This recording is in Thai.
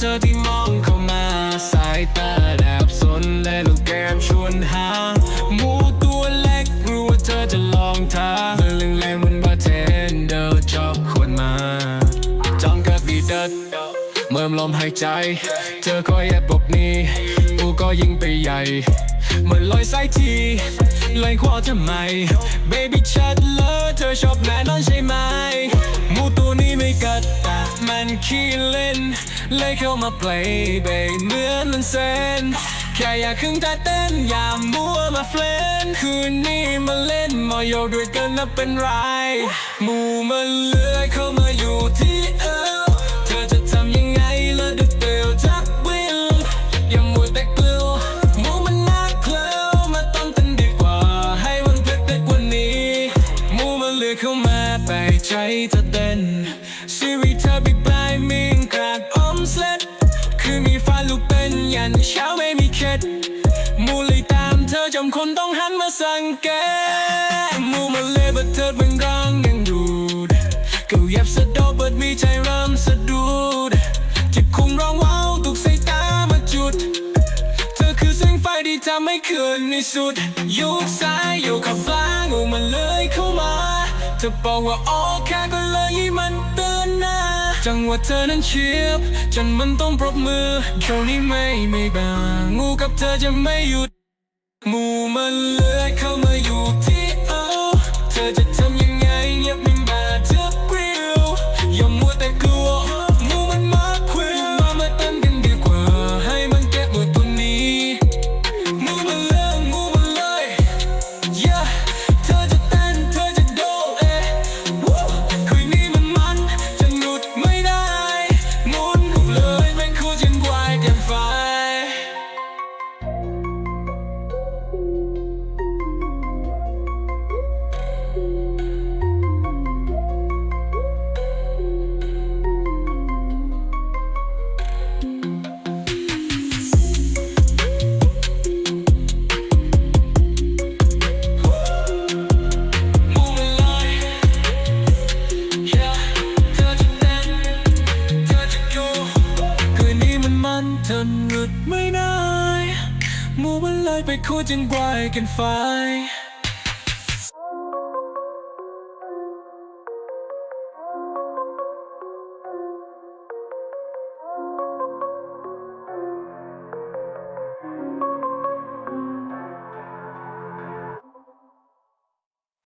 เธอที่มองเข้ามาสายตาแอบสนและลูกแก้มชวนหาหมูตัวเล็กรู้ว่าเธอจะลองท้าเรื่องแรงเหมันบาร์เทนเดอร์ชอบควรมาจ้องกับบีเดิร์เมื่อมลมหายใจ เธอคอยแอบบอกนี้กูก็ยิ่งไปใหญ่เหมือนลอยสายทีลอยคว้าทำไม Baby ชัดเลยเธอชอบแน่นอนใช่ไหม ขี้เล่น เลยเข้ามา play ใบเหมือนมันเซนแค่อยากขึ้นท่าเต้นอย่ามัวมาเฟลนคืนนี้มาเล่นมาโยด้วยกันนะเป็นไรหมู่มันเลื้อยเข้ามาอยู่ที่เออ ลือเข้ามาไปใจเธอเต้นชีวิตเธอบิ๊กไบมิงกราดอมเล็ตคือมีฟ้าลูกเป็นยันเช้าไม่มีเข็ดมูเลยตามเธอจำคนต้องหันมาสังเกตมูมันเลยบัดเธอเป็นร้องยังดูดก็เย็บสะดอกเบิดมีใจเริ่มสะดุดจิตคงร้องว้าวตุกสายตามาจุด เธอคือแสงไฟที่ทำให้คืนในสุดยุค เธอบอกว่าโอเคก็เลยให้มันเตือนนะ จังหวะเธอนั้นเชียบ จนมันต้องปรบมือเท่านี้ไม่ไม่บางงูกับเธอจะไม่หยุด หมูมันเลื้อยเข้ามาอยู่ที่ หลุดไม่ได้มูมันเลยไปคู่จนกวายกันไฟ